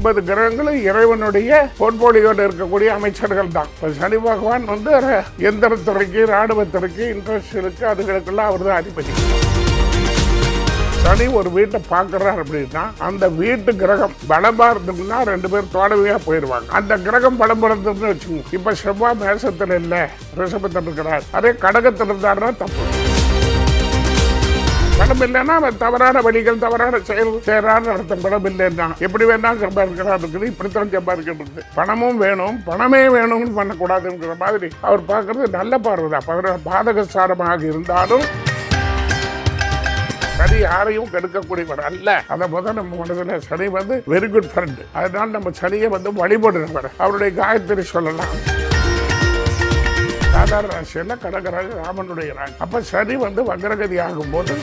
ஒன்பது கிரகங்களும் இறைவனுடைய போர்ட்போலியோடு இருக்கக்கூடிய அமைச்சர்கள் தான். இப்போ சனி பகவான் வந்து எந்திரத்துறைக்கு ராணுவத்துறைக்கு இன்ட்ரெஸ்ட் இருக்கு அதுகளுக்கெல்லாம் அவர் தான் அதிபதி. சனி ஒரு வீட்டை பார்க்கறார் அப்படின்னா அந்த வீட்டு கிரகம் பலமா இருந்தோம்னா ரெண்டு பேரும் தோடவையா போயிடுவாங்க அந்த கிரகம் பலம் இருந்ததுன்னு வச்சுக்கோங்க. இப்ப செவ்வாய் மேசத்தில் இல்லை ரிஷபத்தில் இருக்கிறார். அதே கடகத்தில் இருந்தாருன்னா தப்பு. படம் இல்லைன்னா அவன் தவறான வழிகள் தவறான செயல் செய்யறான்னு அர்த்தம் பலம் இல்லைன்னா எப்படி வேணா சம்பாதிக்கிறா இருக்குது இப்படித்தான் சம்பாதிக்கிறது பணமும் வேணும் பணமே வேணும்னு பண்ணக்கூடாதுங்கிற மாதிரி அவர் பார்க்கறது நல்ல பார்வை தான். பதினாறு பாதக சாரமாக இருந்தாலும் சனி யாரையும் கெடுக்கக்கூடியவர் அல்ல. அதை முதல் நம்ம மனதில் சனி வந்து வெரி குட் ஃப்ரெண்டு அதனால் நம்ம சனியை வந்து வழிபடுறவர். அவருடைய காயத்திரி சொல்லலாம். சாதாரண ராசியில் கடகராஜ் ராமனுடைய ராசி அப்போ சனி வந்து வக்ரகதி ஆகும்போது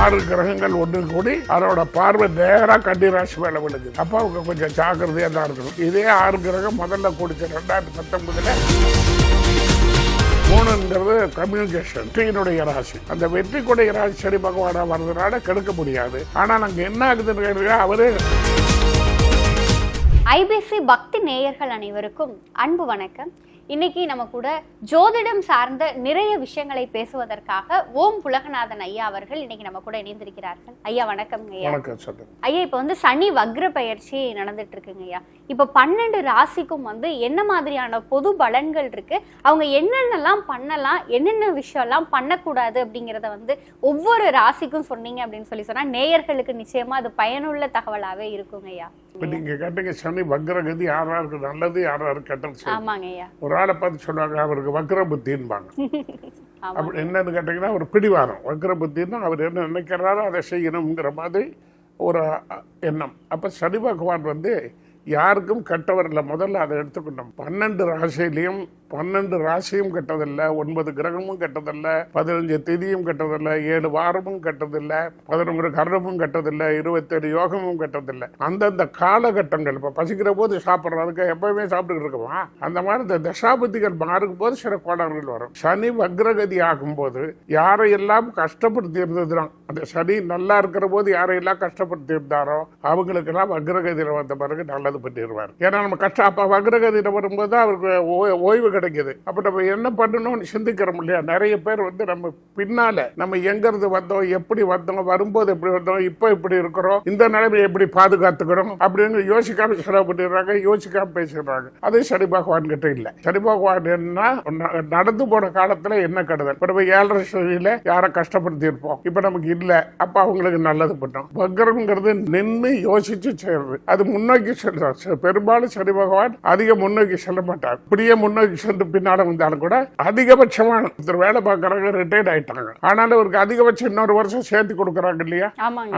ஆறு கிரகங்கள் ஒன்று கூடி அதோட பார்வை நேராக கன்னி ராசி மேலே விழுது. அப்போ அவங்க கொஞ்சம் ஜாக்கிரதையாக தான் இருக்கணும். இதே ஆறு கிரகம் முதல்ல கூடிச்சு ரெண்டாயிரத்தி பத்தொன்பதுல மூணுங்கிறது கம்யூனிகேஷன் வெற்றியினுடைய ராசி. அந்த வெற்றி கூடிய ராசி சனி பகவானா வர்றதுனால கெடுக்க முடியாது. ஆனால் அங்கே என்ன ஆகுதுன்னு கேட்டீங்கன்னா அவரே ஐபிசி பக்தி நேயர்கள் அனைவருக்கும் அன்பு வணக்கம். இன்னைக்கு நம்ம கூட ஜோதிடம் சார்ந்த நிறைய விஷயங்களை பேசுவதற்காக ஓம் புலகநாதன் ஐயா அவர்கள் இன்னைக்கு நம்ம கூட இணைந்திருக்கிறார்கள். ஐயா வணக்கம் ஐயா இப்போ வந்து சனி வக்ர பயிற்சி நடந்துட்டு இருக்குங்க ஐயா. இப்போ பன்னெண்டு ராசிக்கும் வந்து என்ன மாதிரியான பொது பலன்கள் இருக்கு? அவங்க என்னென்னலாம் பண்ணலாம்? என்னென்ன விஷயம்லாம் பண்ணக்கூடாது அப்படிங்கிறத வந்து ஒவ்வொரு ராசிக்கும் சொன்னீங்க அப்படின்னு சொல்லி சொன்னா நேயர்களுக்கு நிச்சயமா அது பயனுள்ள தகவலாவே இருக்குங்க ஐயா. இப்போ நீங்க கேட்டீங்க சனி வக்ரகதி யாராருக்கு நல்லது யாராருக்கு கெட்டது. ஆமாங்க ஐயா. ஒரு ஆளை பார்த்து சொல்லுவாங்க அவருக்கு வக்ர புத்தின்பாங்க அப்படி என்னன்னு கேட்டீங்கன்னா ஒரு பிடிவாரம் வக்ர புத்தின்னா அவர் என்ன நினைக்கிறாரோ அதை செய்யணுங்கிற மாதிரி ஒரு எண்ணம். அப்போ சனி பகவான் வந்து யாருக்கும் கெட்டவர் இல்லை. முதல்ல அதை எடுத்துக்கணும். பன்னெண்டு ராசியிலையும் பன்னெண்டு ராசியும் கெட்டதில்லை ஒன்பது கிரகமும் கெட்டதில்லை பதினஞ்சு திதியும் கெட்டதில்லை ஏழு வாரமும் கெட்டதில்லை பதினொன்று கரணமும் கெட்டதில்லை இருபத்தேழு யோகமும் கெட்டதில்லை. அந்தந்த காலகட்டங்கள் இப்போ பசிக்கிற போது சாப்பிட்றதுக்கு எப்பவுமே சாப்பிட்டுக்கிட்டு இருக்குமா? அந்த மாதிரி இந்த தசாபதிகள் மாறும் போது சில கோளாறுகள் வரும். சனி வக்ரகதி ஆகும்போது யாரையெல்லாம் கஷ்டப்படுத்தி இருந்ததுதான் அந்த சனி நல்லா இருக்கிற போது யாரையெல்லாம் கஷ்டப்படுத்தி இருந்தாரோ அவங்களுக்கெல்லாம் வக்ரகதியில் வந்த பிறகு நல்லது பண்ணிடுவார். ஏன்னா நம்ம கஷ்டம் அப்போ வக்ரகதியில் வரும்போது அவருக்கு ஓ- ஓய்வு கிடைக்குது. அப்போ நம்ம என்ன பண்ணணும்னு சிந்திக்கிறோம் இல்லையா? நிறைய பேர் வந்து நம்ம பின்னால நம்ம எங்கிருந்து வந்தோம் எப்படி வந்தோம் வரும்போது எப்படி வந்தோம் இப்போ இப்படி இருக்கிறோம் இந்த நிலைமையை எப்படி பாதுகாத்துக்கணும் அப்படின்னு யோசிக்காம செலவு பண்ணிடுறாங்க யோசிக்காம பேசிடுறாங்க. அது சனி பகவான் கிட்ட இல்லை. சனி பகவான் என்ன நடந்து போன காலத்துல என்ன கெடுதல்? இப்போ நம்ம ஏழரை சனியில யாரை கஷ்டப்படுத்தி இருப்போம் இப்போ நமக்கு இல்லை. அப்ப அவங்களுக்கு நல்லது பண்ணோம். வக்ரம்ங்கிறது நின்று யோசிச்சு செய்யறது அது முன்னோக்கி செல்றார் பெரும்பாலும் சனி பகவான் அதிக முன்னோக்கி செல்ல மாட்டார். இப்படியே முன்னோக்கி சென்று பின்னால வந்தாலும் கூட அதிகபட்சமான ஒருத்தர் வேலை பார்க்கறாங்க ரிட்டையர்ட் ஆயிட்டாங்க. ஆனாலும் அவருக்கு அதிகபட்சம் இன்னொரு வருஷம் சேர்த்து கொடுக்குறாங்க இல்லையா?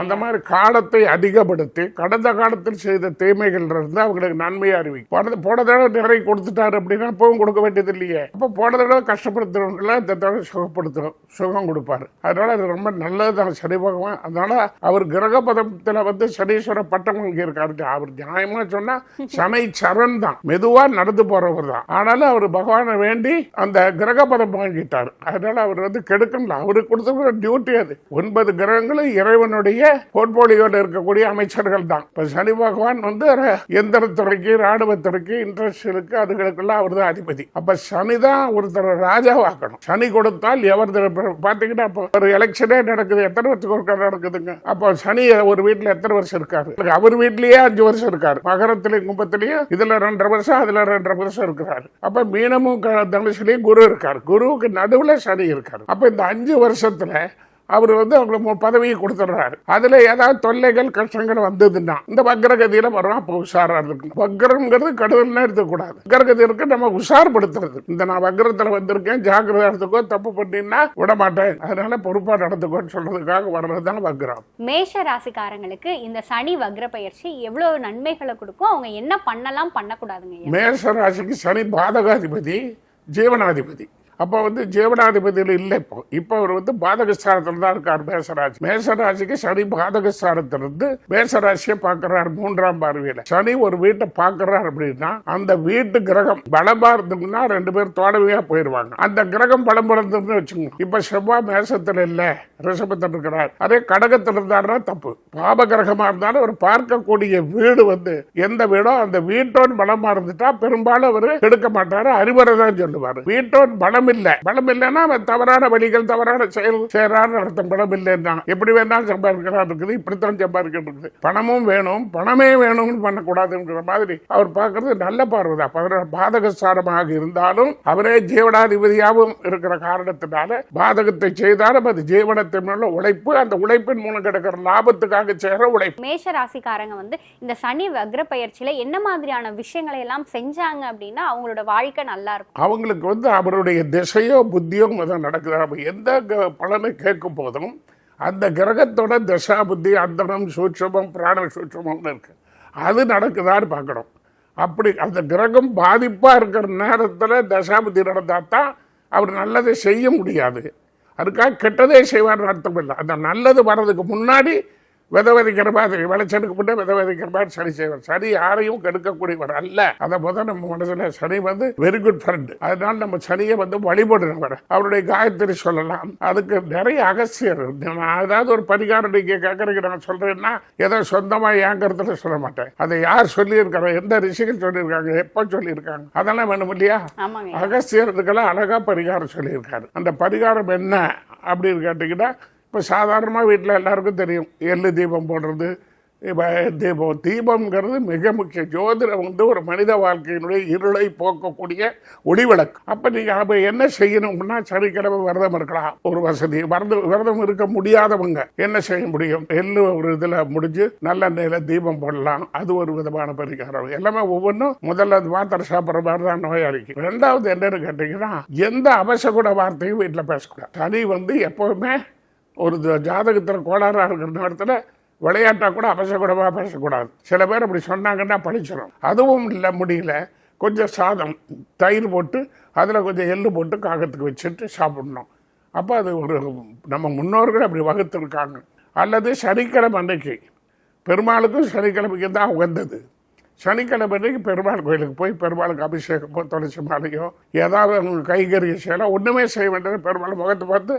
அந்த மாதிரி காலத்தை அதிகப்படுத்தி கடந்த காலத்தில் செய்த தீமைகள் இருந்து அவங்களுக்கு நன்மையை அறிவிக்கும். போன போன தடவை நிறைய கொடுத்துட்டாரு அப்படின்னா இப்பவும் கொடுக்க வேண்டியது இல்லையே. அப்போ போன தடவை கஷ்டப்படுத்துறவங்களை இந்த தடவை சுகப்படுத்தணும் சுகம் கொடுப்பாரு. அதனால அது ரொம்ப நல்லதுதான். சனி பகவான் அதனால அவர் கிரக பதத்துல வந்து சனீஸ்வர பட்டம் வாங்கியிருக்காரு அவர் நியாயமா சொன்னா சனை சரண் தான் மெதுவா நடந்து போறவர் தான் ஆனாலும் அவர் பகவானை வேண்டி அந்த கிரக பதம் வாங்கிட்டார். அதனால அவர் வந்து கெடுக்கல அவருக்கு கொடுத்த டியூட்டி அது. ஒன்பது கிரகங்களும் இறைவனுடைய போர்ட்போலியோட இருக்கக்கூடிய அமைச்சர்கள் தான். இப்ப சனி பகவான் வந்து எந்திரத்துறைக்கு ராணுவத்துறைக்கு இன்ட்ரெஸ்ட் இருக்கு அதுகளுக்கெல்லாம் அவர் தான் அதிபதி. அப்ப சனி தான் ஒருத்தர் ராஜாவாக்கணும். சனி கொடுத்தால் எவர் தர- பாத்தீங்கன்னா அப்போ ஒரு எலெக்ஷனே நடக்குது. எத்தனை வருஷத்துக்கு ஒருக்கா நடக்குதுங்க? அப்போ சனி ஒரு வீட்டுல எத்தனை வருஷம் இருக்காரு? அவர் வீட்லயே அஞ்சு வருஷம் இருக்காரு. மகரத்திலையும் கும்பத்திலையும் இதுல ரெண்டரை வருஷம் அதுல ரெண்டரை வருஷம் இருக்கிறாரு. அப்ப மீனமும் க- தனுசுலயும் குரு இருக்கார். குருவுக்கு நடுவுல சனி இருக்காரு. அப்ப இந்த அஞ்சு வருஷத்துல அவர் வந்து அவங்களுக்கு பதவியை கொடுத்துட்றாரு. அதுல ஏதாவது தொல்லைகள் கஷ்டங்கள் வந்ததுன்னா இந்த வக்ரகதியில வரும் அப்போ உஷாரா இருக்கணும். வக்ரம்ங்கிறது கடுதல்னா எடுத்துக்கூடாது வக்ரகதி இருக்கு நம்ம உஷார்படுத்துறது. இந்த நான் வக்ரத்துல வந்திருக்கேன் ஜாக்கிரதா எடுத்துக்கோ தப்பு பண்ணினா விட மாட்டேன் அதனால பொறுப்பா நடந்துக்கோன்னு சொல்றதுக்காக வர்றதுதான் வக்ரம். மேஷ ராசிக்காரங்களுக்கு இந்த சனி வக்ர பயிற்சி எவ்வளவு நன்மைகளை கொடுக்கும்? அவங்க என்ன பண்ணலாம் பண்ணக்கூடாதுங்க மேஷ ராசிக்கு சனி பாதகாதிபதி ஜீவனாதிபதி. அப்போ வந்து ஜீவனாதிபதியில் இல்லை இப்போ. இப்போ அவர் வந்து பாதகஸ்தானத்தில் தான் இருக்கார் மேசராசி மேசராசிக்கு சனி பாதகஸ்தானத்திலிருந்து மேசராசியை பார்க்கிறார் மூன்றாம் பார்வையில். சனி ஒரு வீட்டை பார்க்கிறார் அப்படின்னா அந்த வீட்டு கிரகம் பலமா இருந்ததுன்னா ரெண்டு பேர் தோடவையா போயிடுவாங்க அந்த கிரகம் பலம் பிறந்ததுன்னு வச்சுக்கோங்க. இப்ப செவ்வாய் மேசத்தில் இல்லை ரிஷபத்தில் இருக்கிறார். அதே கடகத்தில் இருந்தாருன்னா தப்பு. பாப கிரகமா இருந்தாலும் அவர் பார்க்கக்கூடிய வீடு வந்து எந்த வீடோ அந்த வீட்டோன் பலமா இருந்துட்டா பெரும்பாலும் அவர் எடுக்க மாட்டாரு அறிவுரை தான் சொல்லுவார். வீட்டோன் பலம் இல்ல பலம் இல்லைன்னா அவன் தவறான வழிகள் தவறான செயல் செய்யறான்னு அர்த்தம் பலம் இல்லைன்னா எப்படி வேணாலும் சம்பாதிக்கிறான் இருக்குது இப்படித்தான் சம்பாதிக்கிறது இருக்குது பணமும் வேணும் பணமே வேணும்னு பண்ணக்கூடாதுங்கிற மாதிரி அவர் பார்க்கறது நல்ல பார்வை தான். பதினாறு பாதகஸ்தானமாக இருந்தாலும் அவரே ஜீவனாதிபதியாகவும் இருக்கிற காரணத்தினால பாதகத்தை செய்தாலும் அது ஜீவனத்தின் மேல உழைப்பு அந்த உழைப்பின் மூலம் கிடைக்கிற லாபத்துக்காக செய்கிற உழைப்பு. மேஷ ராசிக்காரங்க வந்து இந்த சனி வக்ர பயிற்சியில என்ன மாதிரியான விஷயங்களை எல்லாம் செஞ்சாங்க அப்படின்னா அவங்களோட வாழ்க்கை நல்லா இருக்கும். அவங்களுக்கு வந்து அவருடைய திசையோ புத்தியோ முதல் நடக்குது. அப்போ எந்த க- பலனை கேட்கும் போதும் அந்த கிரகத்தோட திசா புத்தி அந்தரம் சூட்சமம் பிராண சூட்சமம்னு இருக்கு. அது நடக்குதான்னு பார்க்கணும். அப்படி அந்த கிரகம் பாதிப்பாக இருக்கிற நேரத்தில் தசாபுத்தி நடந்தால் தான் அவர் நல்லதை செய்ய முடியாது. அதுக்காக கெட்டதே செய்வார்னு அர்த்தம் இல்லை. அந்த நல்லது வர்றதுக்கு முன்னாடி விதை விதைக்கிற மாதிரி விளைச்சலுக்கு முன்னே விதை விதைக்கிற மாதிரி சனி செய்வார். சனி யாரையும் கெடுக்கக்கூடியவர் அல்ல. அதை முதல் நம்ம மனசுல சனி வந்து வெரி குட் ஃப்ரெண்ட் அதனால நம்ம சனியை வந்து வழிபடுறவர். அவருடைய காயத்ரி சொல்லலாம். அதுக்கு நிறைய அகசியர் நான் ஏதாவது ஒரு பரிகாரம் நீங்க கேட்கறதுக்கு நான் சொல்றேன்னா ஏதோ சொந்தமா கருத்துல சொல்ல மாட்டேன். அதை யார் சொல்லியிருக்காங்க? எந்த ரிஷிகள் சொல்லியிருக்காங்க? எப்போ சொல்லியிருக்காங்க? அதெல்லாம் வேணும் இல்லையா? ஆமாங்க. அகஸ்தியர்களுக்கெல்லாம் அழகா பரிகாரம் சொல்லியிருக்காரு. அந்த பரிகாரம் என்ன அப்படின்னு கேட்டிங்கன்னா இப்போ சாதாரணமாக வீட்டில் எல்லாருக்கும் தெரியும். எள்ளு தீபம் போடுறது தீபம் தீபம்ங்கிறது மிக முக்கியம். ஜோதிடம் வந்து ஒரு மனித வாழ்க்கையினுடைய இருளை போக்கக்கூடிய ஒளிவிளக்கு அப்போ நீங்கள் அப்போ என்ன செய்யணும்னா சனிக்கிழமை விரதம் இருக்கலாம். ஒரு வசதி விரதம் விரதம் இருக்க முடியாதவங்க என்ன செய்ய முடியும்? எள்ளு ஒரு இதில் முடிஞ்சு நல்ல நிலையில் தீபம் போடலாம். அது ஒரு விதமான பரிகாரம். எல்லாமே ஒவ்வொன்றும் முதல்ல அது மாத்திரை சாப்பிட்ற மாதிரி தான் நோயாளிக்கு. ரெண்டாவது என்னன்னு கேட்டிங்கன்னா எந்த அவசகுட வார்த்தையும் வீட்டில் பேசக்கூடாது. சனி வந்து எப்போவுமே ஒரு ஜாதகத்தில் கோளாறாக இருக்கிற நேரத்தில் விளையாட்டாக கூட அவசரக்கூடமாக பேசக்கூடாது. சில பேர் அப்படி சொன்னாங்கன்னா பழிச்சிடும் அதுவும் இல்லை முடியல. கொஞ்சம் சாதம் தயிர் போட்டு அதில் கொஞ்சம் எள்ளு போட்டு காகத்துக்கு வச்சுட்டு சாப்பிடணும். அப்போ அது ஒரு நம்ம முன்னோர்கள் அப்படி வகுத்திருக்காங்க. அல்லது சனிக்கிழமை அன்றைக்கு பெருமாளுக்கும் சனிக்கிழமைக்கு தான் உகந்தது. சனிக்கிழமை அன்றைக்கு பெருமாள் கோயிலுக்கு போய் பெருமாளுக்கு அபிஷேகமோ துளசி மாலையோ ஏதாவது அவங்க கைகறிய செய்யலாம் ஒன்றுமே செய்ய வேண்டியது பெருமாள் முகத்தை பார்த்து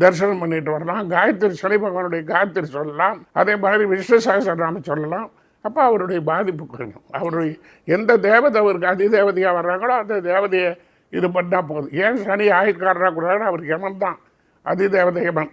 தரிசனம் பண்ணிட்டு வரலாம். காயத்ரி சனி பகவானுடைய காயத்ரி சொல்லலாம். அதே மாதிரி விஷ்ணு சகசரநாம சொல்லலாம். அப்போ அவருடைய பாதிப்பு குறையும் அவருடைய எந்த தேவதை அவருக்கு அதி தேவதையாக வர்றாங்களோ அந்த தேவதையை இது பண்ணால் போதும். ஏன் சனி ஆயுட்காரராக கூடாதுன்னு அவருக்கு யமன் தான். அதி தேவதை யமன்.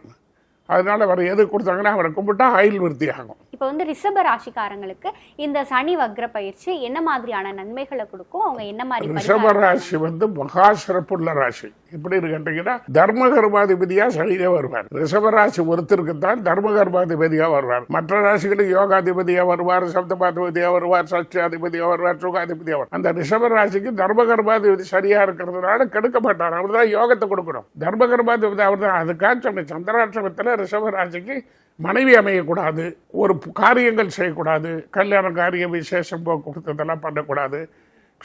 அதனால அவர் எது கொடுத்தாங்கன்னா அவரை கும்பிட்டா ஆயுள் விருத்தி ஆகும் இப்போ வந்து ரிஷப ராசிக்காரங்களுக்கு இந்த சனி வக்ர பயிற்சி என்ன மாதிரியான நன்மைகளை கொடுக்கும்? அவங்க என்ன மாதிரி ரிஷப ராசி வந்து மகா சிறப்புள்ள ராசி எப்படின்னு கேட்டீங்கன்னா தர்ம கர்மாதிபதியா சனியே வருவார். ரிஷப ராசி ஒருத்தருக்கு தான் தர்ம கர்மாதிபதியா வருவார். மற்ற ராசிகளுக்கு யோகாதிபதியா வருவார் சப்தபாதிபதியா வருவார் சஷ்டாதிபதியா வருவார் சுகாதிபதியா வருவார். அந்த ரிஷப ராசிக்கு தர்ம கர்மாதிபதி சரியா இருக்கிறதுனால கெடுக்க மாட்டார் அவர் தான் யோகத்தை கொடுக்கணும். தர்ம கர்மாதிபதி அவர் தான் அதுக்காக சொன்ன சந்திராட்சமத்தில் ரிஷபராசிக்கு மனைவி அமையக்கூடாது ஒரு காரியங்கள் செய்யக்கூடாது கல்யாண காரியம் விசேஷம் போக்குவரத்து இதெல்லாம் பண்ணக்கூடாது.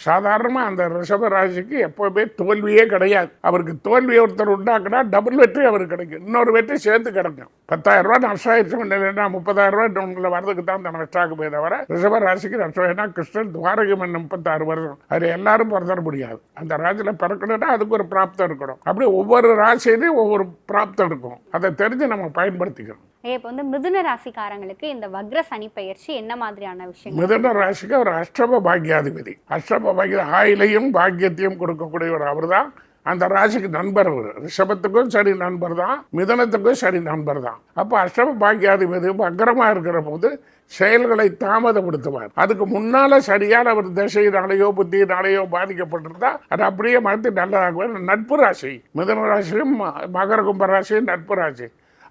சாதாரணமாக அந்த ரிஷபராசிக்கு எப்போவுமே தோல்வியே கிடையாது. அவருக்கு தோல்வி ஒருத்தர் உண்டாக்குனா டபுள் வெற்றி அவருக்கு கிடைக்கும். இன்னொரு வெற்றி சேர்த்து கிடைக்கும். பத்தாயிரம் ரூபா நஷ்டம் ஆயிடுச்சு இல்லைன்னா முப்பதாயிரம் ரூபா உங்களை வரதுக்கு தான் அந்த நஷ்டாக்கு போய் தவிர ரிஷபராசிக்கு நஷ்டம் ஏன்னா கிருஷ்ணன் துவாரகம் முப்பத்தாறு வருஷம். அது எல்லாரும் பிறந்துட முடியாது. அந்த ராசியில் பிறக்கணும்னா அதுக்கு ஒரு பிராப்தம் இருக்கணும். அப்படி ஒவ்வொரு ராசியிலையும் ஒவ்வொரு பிராப்தம் இருக்கும். அதை தெரிஞ்சு நம்ம பயன்படுத்திக்கணும். இப்போ வந்து மிதுன ராசிக்காரங்களுக்கு இந்த வக்ர சனி பயிற்சி என்ன மாதிரியான விஷயம் மிதுன ராசிக்கு ஒரு அஷ்டம பாக்கியாதிபதி. அஷ்டம பாக்கிய ஆயிலையும் பாக்கியத்தையும் கொடுக்கக்கூடியவர் அவர் தான் அந்த ராசிக்கு நண்பர் அவர். ரிஷபத்துக்கும் சரி நண்பர் தான் மிதனத்துக்கும் சரி நண்பர் தான் அப்போ அஷ்டம பாக்கியாதிபதி வக்கரமா இருக்கிற போது செயல்களை தாமதப்படுத்துவார். அதுக்கு முன்னால சரியான அவர் திசையினாலேயோ புத்தியினாலேயோ பாதிக்கப்பட்டிருந்தா அது அப்படியே மறுத்து நல்லதாகுவார் நட்பு ராசி. மிதன ராசியும் ம- மகர கும்ப ராசியும் நட்பு ராசி.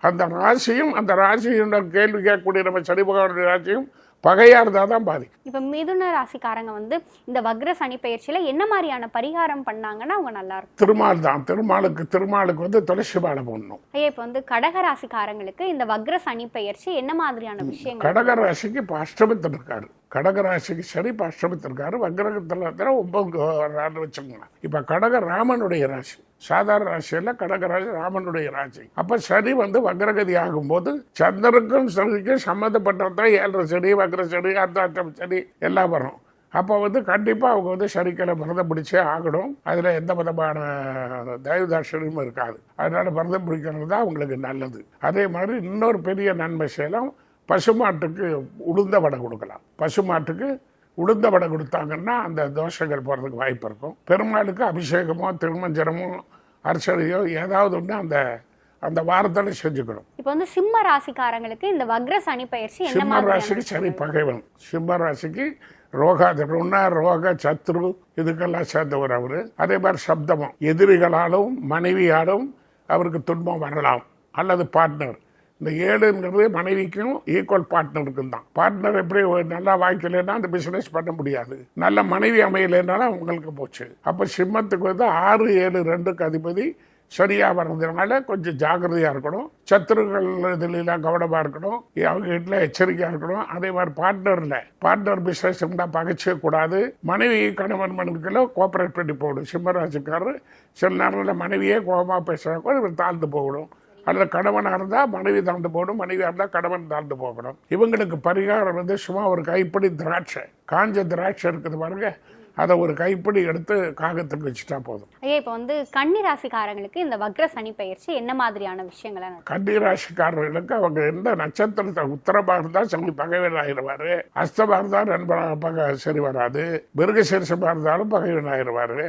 அந்த ராசியும் அந்த ராசியோட கேள்வி கேட்கக்கூடிய நம்ம சனி பகவானுடைய ராசியும் பகையா இருந்தால் தான் பாதிக்கும். இப்போ மிதுன ராசிக்காரங்க வந்து இந்த வக்ர சனி பயிற்சியில என்ன மாதிரியான பரிகாரம் பண்ணாங்கன்னா அவங்க நல்லா இருக்கும். திருமால் தான். திருமாலுக்கு திருமாலுக்கு வந்து துளசி மாலை போடணும். ஐயா இப்போ வந்து கடக ராசிக்காரங்களுக்கு இந்த வக்ர சனி பயிற்சி என்ன மாதிரியான விஷயங்கள்? கடக ராசிக்கு இப்போ அஷ்டமத்தில் இருக்காரு கடகராசிக்கு சரி இப்போ அஷ்டமத்திருக்காரு வக்ரகத்தில் ஒன்பது வர்றாருன்னு வச்சுக்கோங்க. இப்போ கடக ராமனுடைய ராசி. சாதாரண ராசியில் கடகராசி ராமனுடைய ராசி. அப்போ சரி வந்து வக்ரகதி ஆகும்போது சந்திரனுக்கும் சனிக்கும் சம்மந்தப்பட்டதான் ஏழரை செடி வக்ர செடி அர்த்தாட்டம் செடி எல்லாம் வரும். அப்போ வந்து கண்டிப்பாக அவங்க வந்து சரிக்கலை விரதம் பிடிச்சே ஆகணும். அதில் எந்த விதமான தயவுதாட்சணியும் இருக்காது. அதனால விரதம் பிடிக்கிறது தான் அவங்களுக்கு நல்லது. அதே மாதிரி இன்னொரு பெரிய நன்மை செய்யலாம் பசுமாட்டுக்கு உளுந்த வடை கொடுக்கலாம். பசுமாட்டுக்கு உளுந்த வடை கொடுத்தாங்கன்னா அந்த தோஷங்கள் போகிறதுக்கு வாய்ப்பு இருக்கும். பெருமாளுக்கு அபிஷேகமோ திருமஞ்சனமோ அர்ச்சனையோ ஏதாவது ஒன்று அந்த அந்த வாரத்தில் செஞ்சுக்கணும். இப்போ வந்து சிம்ம ராசிக்காரங்களுக்கு இந்த வக்ர சனி பயிற்சி சிம்ம ராசிக்கு சரி பகைவன். சிம்ம ராசிக்கு ரோகாதி ருண ரோக சத்ரு இதுக்கெல்லாம் சேர்ந்தவர் அவரு. அதே மாதிரி சப்தமும். எதிரிகளாலும் மனைவியாலும் அவருக்கு துன்பம் வரலாம். அல்லது பார்ட்னர் இந்த ஏழுங்கிறது மனைவிக்கும் ஈக்குவல் பார்ட்னருக்கும் தான். பார்ட்னர் எப்படி ஒரு நல்லா வாய்க்கலைன்னா அந்த பிசினஸ் பண்ண முடியாது. நல்ல மனைவி அமையலைன்னாலும் அவங்களுக்கு போச்சு. அப்போ சிம்மத்துக்கு வந்து ஆறு ஏழு ரெண்டுக்கு அதிபதி சரியாக வர்றதுனால கொஞ்சம் ஜாகிரதையாக இருக்கணும். சத்துருக்கள் இதுலாம் கவனமாக இருக்கணும். அவங்க வீட்டில் எச்சரிக்கையாக இருக்கணும். அதே மாதிரி பார்ட்னரில் பார்ட்னர் பிஸ்னஸ் இருந்தால் பகைச்சிக்க கூடாது. மனைவி கணவன் மனைவிக்குள்ள கோஆப்ரேட் பண்ணி போகணும். சிம்மராசிக்காரர் சில நேரங்களில் மனைவியே கோபமாக பேசுகிறாங்க தாழ்ந்து போகணும். அல்லது கணவனாக இருந்தால் மனைவி தாழ்ந்து போகணும் மனைவியாக இருந்தால் கணவன் தாழ்ந்து போகணும். இவங்களுக்கு பரிகாரம் வந்து சும்மா ஒரு கைப்பிடி திராட்சை காஞ்ச திராட்சை இருக்குது பாருங்க. அதை ஒரு கைப்பிடி எடுத்து காகத்துக்கு வச்சுட்டா போதும். ஐயா இப்போ வந்து கன்னி ராசிக்காரங்களுக்கு இந்த வக்ர சனி பயிற்சி என்ன மாதிரியான விஷயங்களை? கன்னிராசிக்காரர்களுக்கு அவங்க எந்த நட்சத்திரத்தை உத்தரமாக இருந்தால் சனி பகைவன் ஆயிடுவாரு. அஸ்தமாக இருந்தால் நண்பராக பகை சரி வராது. மிருகசீரிசமாக இருந்தாலும் பகைவன் ஆயிடுவாரு.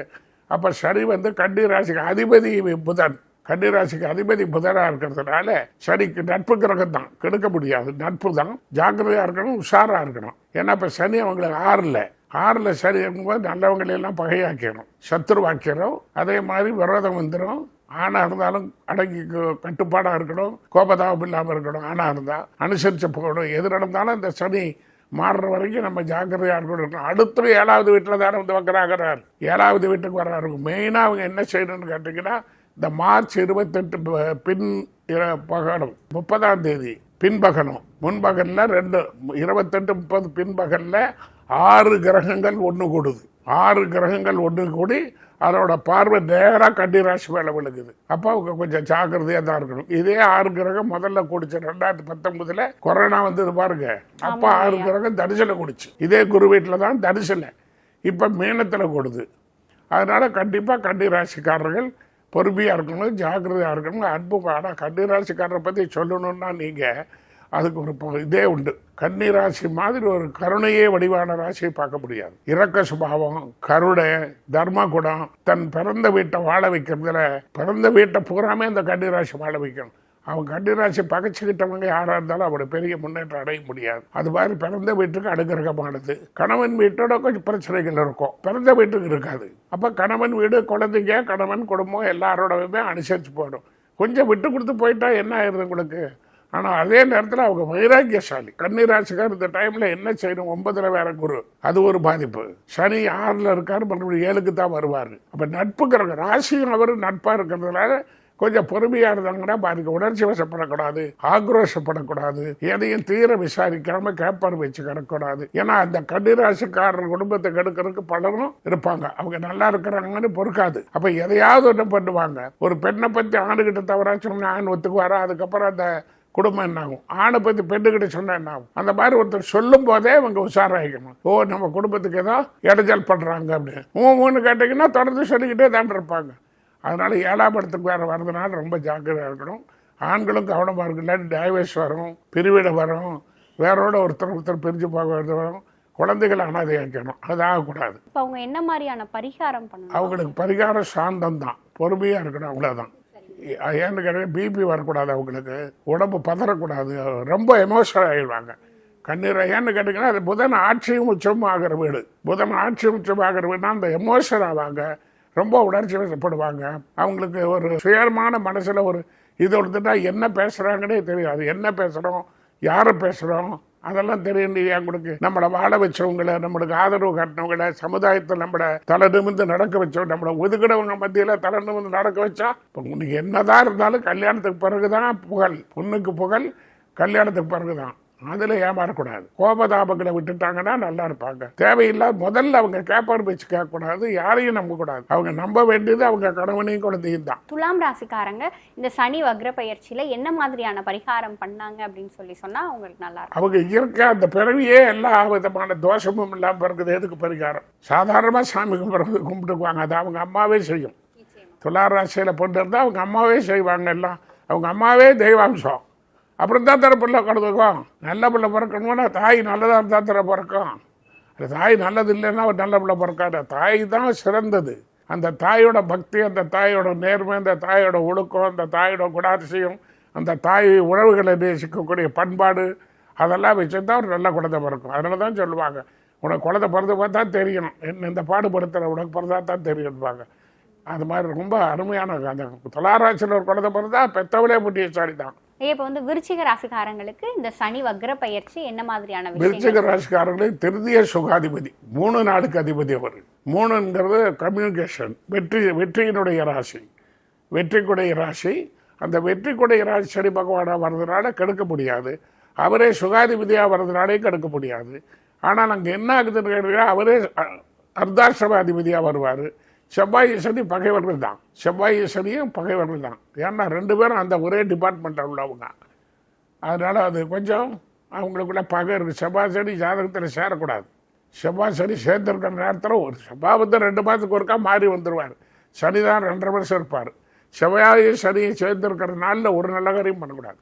அப்போ சரி வந்து கன்னிராசிக்கு அதிபதி புதன். கன்னிராசிக்கு அதிபதி புதனாக இருக்கிறதுனால சனிக்கு நட்பு கிரகம் தான் கெடுக்க முடியாது. நட்பு தான் ஜாக்கிரதையாக இருக்கணும் உஷாராக இருக்கணும். ஏன்னா இப்போ சனி அவங்களுக்கு ஆறில். ஆறில் சரி இருக்கும்போது நல்லவங்களெல்லாம் பகையாக்கிறோம் சத்ருவாக்கிறோம் அதே மாதிரி விரோதம் வந்துடும் ஆணாக இருந்தாலும் அடங்கி கட்டுப்பாடாக இருக்கணும். கோபதாபம் இல்லாமல் இருக்கணும். ஆணாக இருந்தால் அனுசரித்து போகணும். எது நடந்தாலும் இந்த சனி மாறுற வரைக்கும் நம்ம ஜாக்கிரதையாக இருக்கணும். அடுத்து ஏழாவது வீட்டில் தானே வந்து வக்கராகிறார் ஏழாவது வீட்டுக்கு வர்றாரு. மெயினாக அவங்க என்ன செய்யணும்னு கேட்டிங்கன்னா இந்த மார்ச் இருபத்தெட்டு பின் பகலும் முப்பதாம் தேதி பின்பகலும். முன்பகலில் ரெண்டு இருபத்தெட்டு முப்பது பின்பகலில் ஆறு கிரகங்கள் ஒன்று கூடுது. ஆறு கிரகங்கள் ஒன்று கூடி அதோட பார்வை நேராக கன்னிராசி மேலே விழுகுது. அப்போ அவங்க கொஞ்சம் ஜாக்கிரதையாக தான் இருக்கணும். இதே ஆறு கிரகம் முதல்ல கூடிச்சு. ரெண்டாயிரத்தி பத்தொன்பதுல கொரோனா வந்தது பாருங்க. அப்போ ஆறு கிரகம் தரிசனம் கூடிச்சு. இதே குரு வீட்டில் தான் தரிசனம் இப்போ மீனத்தில் கூடுது. அதனால கண்டிப்பாக கன்னி ராசிக்காரர்கள் பொறுமையாக இருக்கணும் ஜாக்கிரதையாக இருக்கணும் அன்பு ஆனால் கன்னிராசிக்காரரை பற்றி சொல்லணும்னா நீங்கள் அதுக்கு ஒரு இதே உண்டு. கன்னிராசி மாதிரி ஒரு கருணையே வடிவான ராசியை பார்க்க முடியாது. இரக்க சுபாவம் கருணை தர்ம குணம் தன் பிறந்த வீட்டை வாழ வைக்கிறதுல பிறந்த வீட்டை பூராமே இந்த கன்னிராசி வாழ வைக்கணும். அவன் கன்னிராசி பகைச்சுக்கிட்டவங்க யாராக இருந்தாலும் அவனை பெரிய முன்னேற்றம் அடைய முடியாது. அது மாதிரி பிறந்த வீட்டுக்கு அனுகிரகமானது. கணவன் வீட்டோட கொஞ்சம் பிரச்சனைகள் இருக்கும். பிறந்த வீட்டுக்கு இருக்காது. அப்போ கணவன் வீடு குழந்தைங்க கணவன் குடும்பம் எல்லாரோடவுமே அனுசரித்து போயிடும். கொஞ்சம் விட்டு கொடுத்து போயிட்டா என்ன ஆயிருது உங்களுக்கு? ஆனால் அதே நேரத்தில் அவங்க வைராக்கியசாலி. கன்னிராசிக்கார் இந்த டைமில் என்ன செய்யணும்? ஒன்பதுல வேற குரு. அது ஒரு பாதிப்பு. சனி ஆறில் இருக்காரு மறுபடியும் ஏழுக்கு தான் வருவார். அப்போ நட்புங்கிறவங்க ராசியும் அவர் நட்பாக இருக்கிறதுனால கொஞ்சம் பொறுமையாக இருந்தாங்கன்னா அதுக்கு உணர்ச்சி வசப்படக்கூடாது ஆக்ரோஷப்படக்கூடாது எதையும் தீர விசாரிக்காம கேப்பார் வச்சு கிடக்கூடாது ஏன்னா அந்த கன்னிராசிக்காரர் குடும்பத்தை கெடுக்கிறதுக்கு பலரும் இருப்பாங்க. அவங்க நல்லா இருக்கிறாங்கன்னு பொறுக்காது. அப்ப எதையாவது ஒன்று பண்ணுவாங்க. ஒரு பெண்ணை பத்தி ஆணுகிட்ட தவறா சொன்னா ஆண் ஒத்துக்குவாரா? அதுக்கப்புறம் அந்த குடும்பம் என்ன ஆகும் ஆணை பத்தி பெண்ணுகிட்ட சொன்னால் என்ன ஆகும் அந்த மாதிரி ஒருத்தர் சொல்லும் போதே அவங்க உஷாராகிக்கணும் ஓ நம்ம குடும்பத்துக்கு ஏதோ இடைஞ்சல் பண்றாங்க அப்படின்னு. ஊ ஊன்னு கேட்டீங்கன்னா தொடர்ந்து சொல்லிக்கிட்டே தான் இருப்பாங்க. அதனால ஏழாம் இடத்துக்கு வேற வர்றதுனால ரொம்ப ஜாக்கிரதையாக இருக்கணும். ஆண்களும் கவனமாக இருக்குல்ல டைவர்ஸ் வரும் பிரிவிட வரும் வேறோட ஒருத்தர் ஒருத்தர் பிரிஞ்சு போக வரும். குழந்தைகளை அனாதையாக்கணும் அது ஆகக்கூடாது. இப்போ அவங்க என்ன மாதிரியான பரிகாரம் பண்ணணும்? அவங்களுக்கு பரிகாரம் சாந்தம் தான் பொறுமையாக இருக்கணும் அவ்வளோதான் ஏன்னு கேட்டால் பிபி வரக்கூடாது அவங்களுக்கு. உடம்பு பதறக்கூடாது. ரொம்ப எமோஷனல் ஆகிடுவாங்க கண்ணீர் ஏன்னு கேட்டிங்கன்னா அது புதன் ஆட்சியும் உச்சமும் ஆகிற வீடு. புதன் ஆட்சியும் உச்சம் ஆகிற வீடுனா அந்த எமோஷன் ஆவாங்க. ரொம்ப உணர்ச்சி வசப்படுவாங்க அவங்களுக்கு ஒரு சுயமான மனசில் ஒரு இது ஒருத்தட்டா என்ன பேசுகிறாங்கன்னே தெரியாது. என்ன பேசுகிறோம் யாரை பேசுகிறோம் அதெல்லாம் தெரியும் இல்லையா உங்களுக்கு நம்மளை வாழ வச்சவங்களை நம்மளுக்கு ஆதரவு காட்டினவங்களை சமுதாயத்தில் நம்மளை தலை நிமிர்ந்து நடக்க வச்சோம் நம்மளை ஒதுக்கிடவங்க மத்தியில் தலை நிமிர்ந்து நடக்க வச்சா இப்போ உங்களுக்கு என்னதான் இருந்தாலும் கல்யாணத்துக்கு பிறகு தான் புகழ். பொண்ணுக்கு புகழ் கல்யாணத்துக்கு பிறகு தான் அதுல ஏமாறக்கூடாது. கோபதாபங்களை விட்டுட்டாங்கன்னா நல்லா இருப்பாங்க. தேவையில்லாத முதல்ல அவங்க கேப்பார் பேச்சு கேட்கக்கூடாது யாரையும் நம்பக்கூடாது. அவங்க நம்ப வேண்டியது அவங்க கணவனையும் குழந்தையும் தான். துலாம் ராசிக்காரங்க இந்த சனி வக்ர பயிற்சியில என்ன மாதிரியான பரிகாரம் பண்ணாங்க அப்படின்னு சொல்லி சொன்னா உங்களுக்கு நல்லா இருக்கும். அவங்க இயற்கை அந்த பிறவியே எல்லா விதமான தோஷமும் இல்லாமல் பிறகுது எதுக்கு பரிகாரம்? சாதாரணமாக சாமி கும்பிட்றது கும்பிட்டுக்குவாங்க. அது அவங்க அம்மாவே செய்யும். துளார் ராசியில் பொண்ணு இருந்தால் அவங்க அம்மாவே செய்வாங்க எல்லாம். அவங்க அம்மாவே தெய்வாம்சம். அப்புறம் தான் தர பிள்ளை கொடுத்துக்கும் நல்ல பிள்ளை பிறக்கணும்னா தாய் நல்லதாக இருந்தால் தர பிறக்கும். அந்த தாய் நல்லது இல்லைன்னா அவர் நல்ல பிள்ளை பிறக்காது. தாய் தான் சிறந்தது. அந்த தாயோட பக்தி அந்த தாயோட நேர்மை அந்த தாயோட ஒழுக்கம் அந்த தாயோட குணாதிசயம் அந்த தாய் உறவுகளை நேசிக்கக்கூடிய பண்பாடு அதெல்லாம் வச்சு தான் ஒரு நல்ல குழந்தை பிறக்கும். அதனால தான் சொல்லுவாங்க உனக்கு குழந்தை பிறந்து பார்த்தா தெரியும். என்ன இந்த பாடுபடுத்துகிற உனக்கு பிறந்தா தான் தெரியும்பாங்க. அது மாதிரி ரொம்ப அருமையான அந்த தொளாராட்சியில் ஒரு குழந்தை பிறந்தா பெத்தவளே புண்ணியசாலி தான் இப்போ வந்து விருச்சிக ராசிக்காரங்களுக்கு இந்த சனி வக்ர பயிற்சி என்ன மாதிரியான விருச்சிக ராசிக்காரர்களே திருதிய சுகாதிபதி. மூணு நாளுக்கு அதிபதி அவர். மூணுங்கிறது கம்யூனிகேஷன் வெற்றி வெற்றியினுடைய ராசி. வெற்றிக்குடைய ராசி. அந்த வெற்றிக்குடைய ராசி சனி பகவானாக வர்றதுனால கெடுக்க முடியாது. அவரே சுகாதிபதியாக வர்றதுனாலே கெடுக்க முடியாது. ஆனால் அங்கே என்ன ஆகுதுன்னு கேட்டீங்கன்னா அவரே அ- அர்த்தாசிரம அதிபதியாக வருவார். செவ்வாய் சனி பகைவர்கள் தான். செவ்வாய் சனியும் பகைவர்கள் தான். ஏன்னா ரெண்டு பேரும் அந்த ஒரே டிபார்ட்மெண்ட்டில் உள்ளவங்க. அதனால் அது கொஞ்சம் அவங்களுக்குள்ள பகை இருக்குது செவ்வாய் சனி ஜாதகத்தில் சேரக்கூடாது. செவ்வாய் சனி சேர்ந்துருக்கிற நேரத்தில் ஒரு செவ்வாய் வந்து ரெண்டு மாதத்துக்கு ஒருக்கா மாறி வந்துடுவார் சனி தான் ரெண்டரை வருஷம் இருப்பார். செவ்வாய் சனியை சேர்ந்துருக்கிற நாளில் ஒரு நல்ல காரியம் பண்ணக்கூடாது.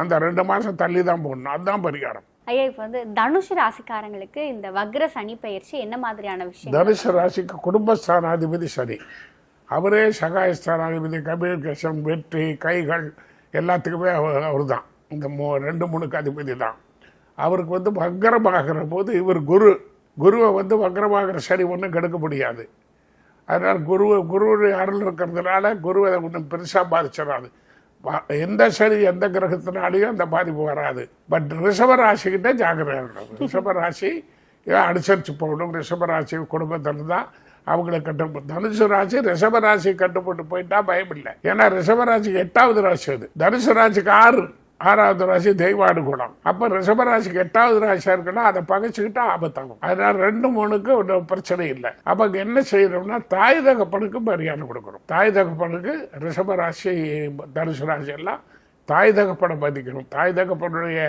அந்த ரெண்டு மாதம் தள்ளி தான் போடணும். அதுதான் பரிகாரம். ஐயா இப்போ வந்து தனுஷ் ராசிக்காரங்களுக்கு இந்த வக்ர சனி பயிற்சி என்ன மாதிரியான விஷயம் தனுசு ராசிக்கு குடும்பஸ்தானாதிபதி சனி. அவரே சகாயஸ்தானாதிபதி கம்யூனிகேஷன் வெற்றி கைகள் எல்லாத்துக்குமே அவர் தான் இந்த மூ ரெண்டு மூணுக்கு அதிபதி தான். அவருக்கு வந்து வக்கரமாகிற போது இவர் குரு. குருவை வந்து வக்கரமாகிற சனி ஒன்றும் கெடுக்க முடியாது. அதனால் குருவை குருவுடைய அருள் இருக்கிறதுனால குருவை ஒன்றும் பெருசாக பாதிச்சிடாது. எந்த சனி எந்த கிரகத்தினாலையும் அந்த பாதிப்பு வராது. பட் ரிஷபராசிக்கிட்ட ஜாகிரதை இருக்கணும். ரிஷபராசி அனுசரித்து போகணும். ரிஷபராசி குடும்பத்தில் தான் அவங்களை கட்டுப்பட்டு தனுசு ராசி ரிஷபராசி கட்டுப்பட்டு போயிட்டா பயம் இல்லை ஏன்னா ரிஷபராசிக்கு எட்டாவது ராசி அது. தனுசு ராசிக்கு ஆறு. ஆறாவது ராசி தெய்வாடு குணம். அப்போ ரிஷபராசிக்கு எட்டாவது ராசியா இருக்குன்னா அதை பகைச்சிக்கிட்டா ஆபத்தாகும். அதனால ரெண்டு மூணுக்கு ஒன்றும் பிரச்சனை இல்லை. அப்போ என்ன செய்யறோம்னா தாய் தகப்பனுக்கு மரியாதை கொடுக்கணும். தாய் தகப்பனுக்கு ரிஷபராசி தனுசு ராசி எல்லாம் தாய் தகப்பனை மதிக்கணும் தாய் தகப்பனுடைய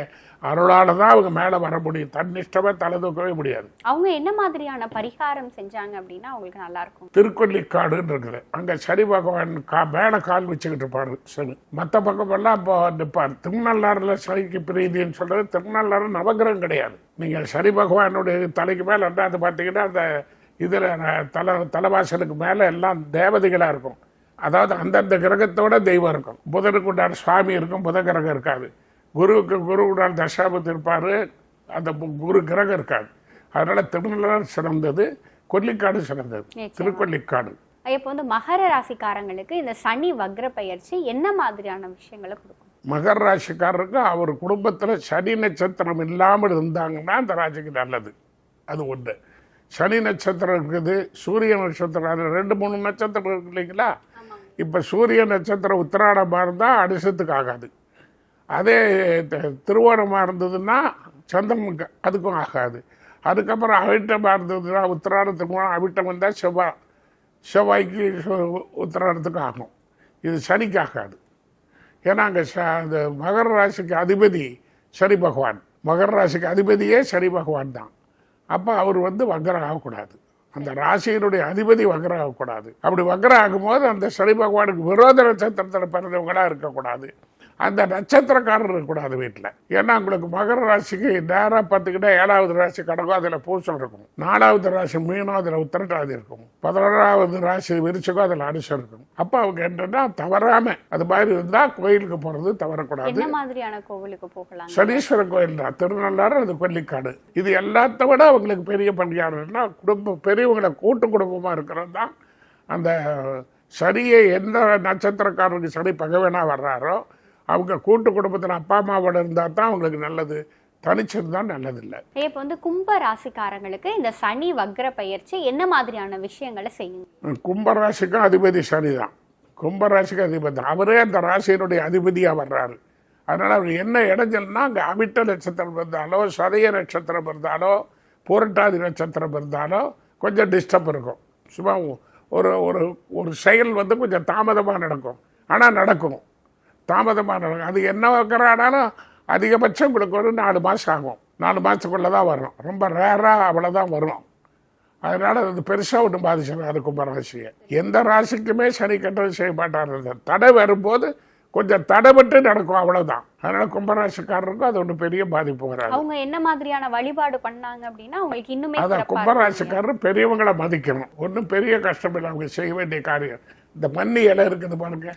அருளால தான் அவங்க மேலே வர முடியும். தன்னிஷ்டமாக தலை தூக்கவே முடியாது. அவங்க என்ன மாதிரியான பரிகாரம் செஞ்சாங்க அப்படின்னா அவங்களுக்கு நல்லா இருக்கும். திருக்கொல்லிக்காடுன்னு இருக்குது அங்கே சனி பகவான் கா மேலே கால் வச்சுக்கிட்டு இருப்பாரு சனி. மற்ற பக்கமெல்லாம் இப்போ நிற்பார் திருநள்ளாறில் சனிக்கு பிரீதின்னு சொல்கிறது திருநள்ளாறு நவகிரகம் கிடையாது. நீங்கள் சனி பகவானுடைய தலைக்கு மேலே ரெண்டாவது பார்த்தீங்கன்னா அந்த இதில் தலை தலைவாசலுக்கு மேலே எல்லாம் தேவதைகளாக இருக்கும். அதாவது அந்தந்த கிரகத்தோட தெய்வம் இருக்கும். புதனுக்கு உண்டான சுவாமி இருக்கும் புத கிரகம் இருக்காது. குருவுக்கு குரு உண்டான தசாபதி இருப்பார் அந்த குரு கிரகம் இருக்காது. அதனால திருநள்ளாறு சிறந்தது கொல்லிக்காடு சிறந்தது. திருக்கொல்லிக்காடு. இப்போ வந்து மகர ராசிக்காரங்களுக்கு இந்த சனி வக்ர பயிற்சி என்ன மாதிரியான விஷயங்களை கொடுக்கும்? மகர ராசிக்காரருக்கு அவர் குடும்பத்தில் சனி நட்சத்திரம் இல்லாமல் இருந்தாங்கன்னா அந்த ராசிக்கு நல்லது. அது ஒன்று சனி நட்சத்திரம் இருக்குது சூரிய நட்சத்திரம் அது ரெண்டு மூணு நட்சத்திரம் இருக்கு இல்லைங்களா? இப்போ சூரிய நட்சத்திரம் உத்திராடமாக இருந்தால் அடிசத்துக்கு ஆகாது. அதே திருவோணமாக இருந்ததுன்னா சந்திரமுக்கு அதுக்கும் ஆகாது. அதுக்கப்புறம் அவிட்டமாக இருந்ததுன்னா உத்திராடத்துக்கு போனால் அவிட்டம் வந்தால் செவ்வாய் செவ்வாய்க்கு உத்திராடத்துக்கு ஆகும். இது சனிக்கு ஆகாது. ஏன்னா அங்கே அந்த மகர ராசிக்கு அதிபதி சனி பகவான். மகர ராசிக்கு அதிபதியே சனி பகவான் தான். அப்போ அவர் வந்து வக்கரம் ஆகக்கூடாது அந்த ராசியினுடைய அதிபதி வக்கரம் ஆகக்கூடாது அப்படி வக்கரம் ஆகும்போது அந்த சனி பகவானுக்கு விரோத நட்சத்திரத்தில் பிறந்தவங்களாக இருக்கக்கூடாது. அந்த நட்சத்திரக்காரர் இருக்கக்கூடாது வீட்டில் ஏன்னா உங்களுக்கு மகர ராசிக்கு நேராக பார்த்துக்கிட்டா ஏழாவது ராசி கடகம் அதில் பூசம் இருக்கும். நாலாவது ராசி மீனம் அதில் உத்திரட்டாதி இருக்கும். பதினோராவது ராசி விரிச்சகம் அதில் அரிசம் இருக்கும். அப்போ அவங்க என்னன்னா தவறாம அது மாதிரி இருந்தால் கோயிலுக்கு போகிறது தவறக்கூடாது. மாதிரியான கோவிலுக்கு போகலாம் சனீஸ்வரன் கோயில் தான். திருநள்ளாறு அது கொல்லிக்காடு. இது எல்லாத்த விட அவங்களுக்கு பெரிய பணியாளர்னா குடும்பம் பெரியவங்களை கூட்டு குடும்பமாக இருக்கிறது தான் அந்த சனியை எந்த நட்சத்திரக்காரருக்கு சனி பகவனா வர்றாரோ அவங்க கூட்டு குடும்பத்தில் அப்பா அம்மாவோட இருந்தால் தான் அவங்களுக்கு நல்லது. தனிச்சிருந்தா நல்லதில்லை. இப்போ வந்து கும்ப ராசிக்காரங்களுக்கு இந்த சனி வக்ர பயிற்சி என்ன மாதிரியான விஷயங்களை செய்யும் கும்பராசிக்கும் அதிபதி சனி தான். கும்பராசிக்கு அதிபதி தான். அவரே அந்த ராசியினுடைய அதிபதியாக வர்றாரு. அதனால் அவர் என்ன இடைஞ்சல்னா அங்கே அவிட்ட நட்சத்திரம் இருந்தாலோ சதய நட்சத்திரம் இருந்தாலோ புரட்டாதி நட்சத்திரம் இருந்தாலோ கொஞ்சம் டிஸ்டர்ப் இருக்கும். சும்மா ஒரு ஒரு ஒரு செயல் வந்து கொஞ்சம் தாமதமாக நடக்கும். ஆனால் நடக்கும். நடக்கும் அது என்ன வைக்கிறானாலும் அதிகபட்சம் உங்களுக்கு ஒரு நாலு மாதம் ஆகும். நாலு மாதத்துக்குள்ளே தான் வரும் ரொம்ப ரேராக அவ்வளோதான் வரும் அதனால் அது பெருசாக ஒன்றும் பாதிச்சிடாது கும்பராசியை எந்த ராசிக்குமே சனி கெட்டது செய்ய மாட்டார். தடை வரும்போது கொஞ்சம் தடைபட்டு நடக்கும். அவ்வளவுதான். அதனால கும்பராசிக்காரருக்கும் அது ஒன்றும் பெரிய பாதிப்பு வராது. அவங்க என்ன மாதிரியான வழிபாடு பண்ணாங்க அப்படின்னா அவங்களுக்கு இன்னுமே அதான். கும்பராசிக்காரர் பெரியவங்களை மதிக்கணும். ஒன்றும் பெரிய கஷ்டம் இல்லை. அவங்க செய்ய வேண்டிய காரியம். இந்த மண்ணி இலை இருக்குது பாருங்க.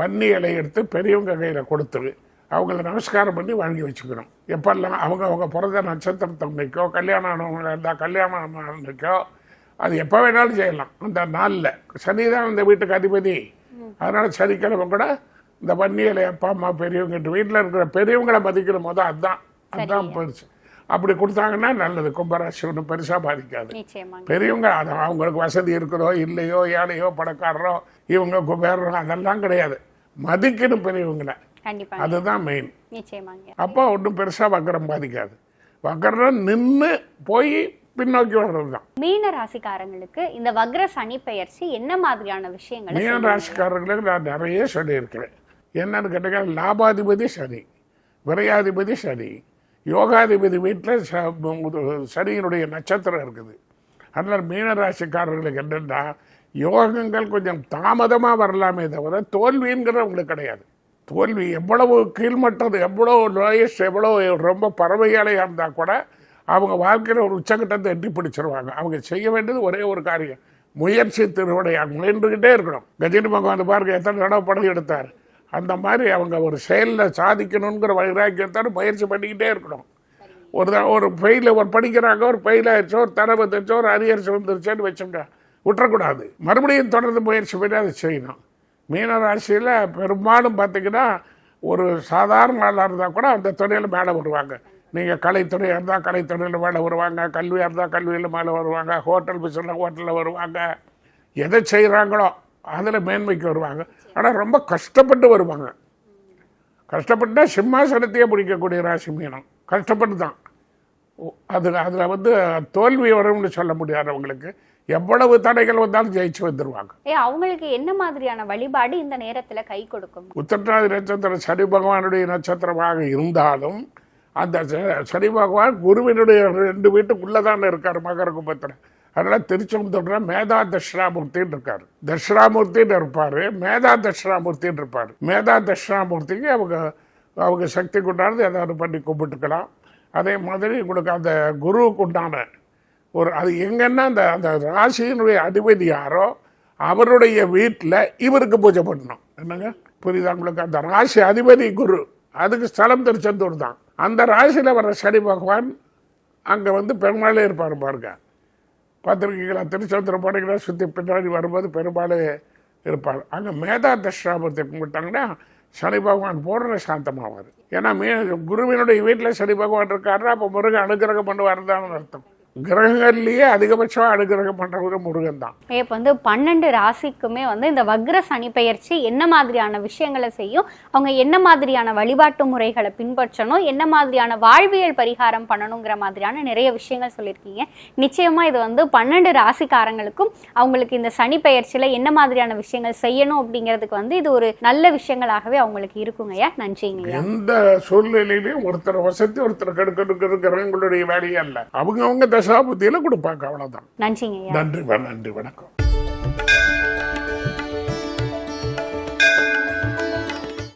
வன்னி இலை எடுத்து பெரியவங்க கையில் கொடுத்துரு அவங்கள நமஸ்காரம் பண்ணி வாங்கி வச்சுக்கணும். எப்பெல்லாம் அவங்க அவங்க பிறந்த நட்சத்திரத்தன்னைக்கோ கல்யாணம் ஆனவங்க இருந்தால் கல்யாணம் அன்னைக்கோ அது எப்போ வேணாலும் செய்யலாம். அந்த நாளில். சனி தான் இந்த வீட்டுக்கு அதிபதி. அதனால சனிக்கிழமை கூட இந்த வன்னி இலை அப்பா அம்மா பெரியவங்க வீட்டில் இருக்கிற பெரியவங்களை மதிக்கிற போது அதுதான் அதுதான் பெருசு அப்படி கொடுத்தாங்கன்னா நல்லது. கும்பராசி ஒன்றும் பெருசாக பாதிக்காது. பெரியவங்க அது அவங்களுக்கு வசதி இருக்கிறதோ இல்லையோ ஏழையோ பணக்காரரோ இவங்க குபேரோ அதெல்லாம் கிடையாது. மதிக்கணும் பெரியவங்களை. அதுதான் மெயின் அப்போ ஒன்றும் பெருசாக வக்கரம் பாதிக்காது. வக்கரம் நின்று போய் பின்னோக்கி வர்றது தான் மீன ராசிக்காரங்களுக்கு இந்த வக்ர சனி பெயர்ச்சி என்ன மாதிரியான விஷயங்களை மீன ராசிக்காரர்களுக்கு நான் நிறைய சொல்லியிருக்கிறேன். என்னன்னு கேட்டீங்கன்னா லாபாதிபதி சனி விரையாதிபதி சனி யோகாதிபதி வீட்டில் சனியினுடைய நட்சத்திரம் இருக்குது. அதனால் மீன ராசிக்காரர்களுக்கு என்னென்னா யோகங்கள் கொஞ்சம் தாமதமாக வரலாமே தவிர தோல்விங்கிறது உங்களுக்கு கிடையாது. தோல்வி எவ்வளவு கீழ்மட்டது எவ்வளோ லோயஸ்ட் எவ்வளோ ரொம்ப பறவையாலையாக இருந்தால் கூட அவங்க வாழ்க்கையில் ஒரு உச்சகட்டத்தை எட்டி பிடிச்சிருவாங்க. அவங்க செய்ய வேண்டியது ஒரே ஒரு காரியம். முயற்சி திருவிடையாக முயன்றுக்கிட்டே இருக்கணும். கஜினி பகவான் பாருங்க எத்தனை தடவை படம் எடுத்தார்? அந்த மாதிரி அவங்க ஒரு செயலில் சாதிக்கணுங்கிற வைராக்கியத்தோடு முயற்சி பண்ணிக்கிட்டே இருக்கணும். ஒரு தான் ஒரு ஃபெயில் ஒரு படிக்கிறாங்க ஒரு ஃபெயில் ஆயிடுச்சோ ஒரு தடவை வந்துருச்சோ ஒரு அரியரிசி வந்துருச்சோன்னு வச்சுங்க விட்டுறக்கூடாது. மறுபடியும் தொடர்ந்து முயற்சி பண்ணி அதை செய்யணும். மீன ராசியில் பெரும்பாலும் பார்த்தீங்கன்னா ஒரு சாதாரண ஆளாக இருந்தால் கூட அந்த துறையில் மேலே வருவாங்க. நீங்கள் கலைத்துறையாக இருந்தால் கலைத்துறையில் மேலே வருவாங்க கல்வியாக இருந்தால் கல்வியில் மேலே வருவாங்க ஹோட்டல் பிஸ்னஸ் ஹோட்டலில் வருவாங்க. எதை செய்கிறாங்களோ அதில் மேன்மைக்கு வருவாங்க. ஆனால் ரொம்ப கஷ்டப்பட்டு வருவாங்க. கஷ்டப்பட்டா சிம்மாசனத்தையே பிடிக்கக்கூடிய ராசி மீனம். கஷ்டப்பட்டு தான் ஓ, அது அதில் வந்து தோல்வி வரும்னு சொல்ல முடியாது அவங்களுக்கு எவ்வளவு தடைகள் வந்தாலும் ஜெயிச்சு வந்துடுவாங்க ஏ அவங்களுக்கு என்ன மாதிரியான வழிபாடு இந்த நேரத்துல கை கொடுக்கும்? உத்திரட்டாதி நட்சத்திரம் சனி பகவானுடைய நட்சத்திரமாக இருந்தாலும் அந்த சனி பகவான் குருவினுடைய ரெண்டு வீட்டுக்குள்ளே தான் இருக்கார் மகர கும்பத்தில். அதனால் திருச்செந்தூர்ல மேதா தட்சிணாமூர்த்தின்னு இருக்கார். தட்சிணாமூர்த்தின்னு இருப்பார் மேதா தட்சிணாமூர்த்தின்னு இருப்பார். மேதா தட்சிணாமூர்த்திக்கு அவங்க அவங்க சக்தி கொண்டாடுறது ஏதாவது பண்ணி கும்பிட்டுக்கலாம். அதே மாதிரி உங்களுக்கு அந்த குருவுக்கு உண்டான ஒரு அது எங்கன்னா அந்த அந்த ராசியினுடைய அதிபதி யாரோ அவருடைய வீட்டில் இவருக்கு பூஜை பண்ணணும். என்னங்க? புரியுதா உங்களுக்கு? அந்த ராசி அதிபதி குரு அதுக்கு ஸ்தலம் திருச்செந்தூர் தான். அந்த ராசியில் வர சனி பகவான் அங்கே வந்து பெருமாளே இருப்பார் பாருங்க. பார்த்துருக்கீங்களா திருச்செந்தூர் போனீங்கன்னா சுற்றி பின்னாடி வரும்போது பெரும்பாலே இருப்பார் அங்கே மேதா தஷ்ராபத்தை கும்பிட்டாங்கன்னா சனி பகவான் பூர்ண சாந்தமாவார். ஏன்னா மே குருவினுடைய வீட்டில் சனி பகவான் இருக்காருன்னா அப்போ முருகன் அனுகிரகம் பண்ணுவார் தான் அர்த்தம். கிரகங்கள்லேயே அதிகபட்சம் அனுகிரகம் பண்ணுறவங்க முருகன் தான். இப்போ வந்து பன்னெண்டு ராசிக்குமே வந்து இந்த வக்ர சனி பெயர்ச்சி என்ன மாதிரியான விஷயங்களை செய்யும்? அவங்க என்ன மாதிரியான வழிபாட்டு முறைகளை பின்பற்றணும்? என்ன மாதிரியான வாழ்வியல் பரிகாரம் பண்ணணுங்கிற மாதிரியான நிறைய விஷயங்கள் சொல்லியிருக்கீங்க. நிச்சயமா இது வந்து பன்னெண்டு ராசிக்காரங்களுக்கும் அவங்களுக்கு இந்த சனி பெயர்ச்சியில என்ன மாதிரியான விஷயங்கள் செய்யணும் அப்படிங்கிறதுக்கு வந்து இது ஒரு நல்ல விஷயங்களாகவே அவங்களுக்கு இருக்குங்கய்யா. நன்றிங்கய்யா. எந்த சூழ்நிலையிலையும் ஒருத்தர் வசதி ஒருத்தர் கெடுக்கணுங்கிறது கிரகங்களுடைய வேலையே அல்ல. அவங்கவுங்க தசாபுத்தியில கொடுப்பாங்க. நன்றிங்கய்யா நன்றி வ- நன்றி வணக்கம்.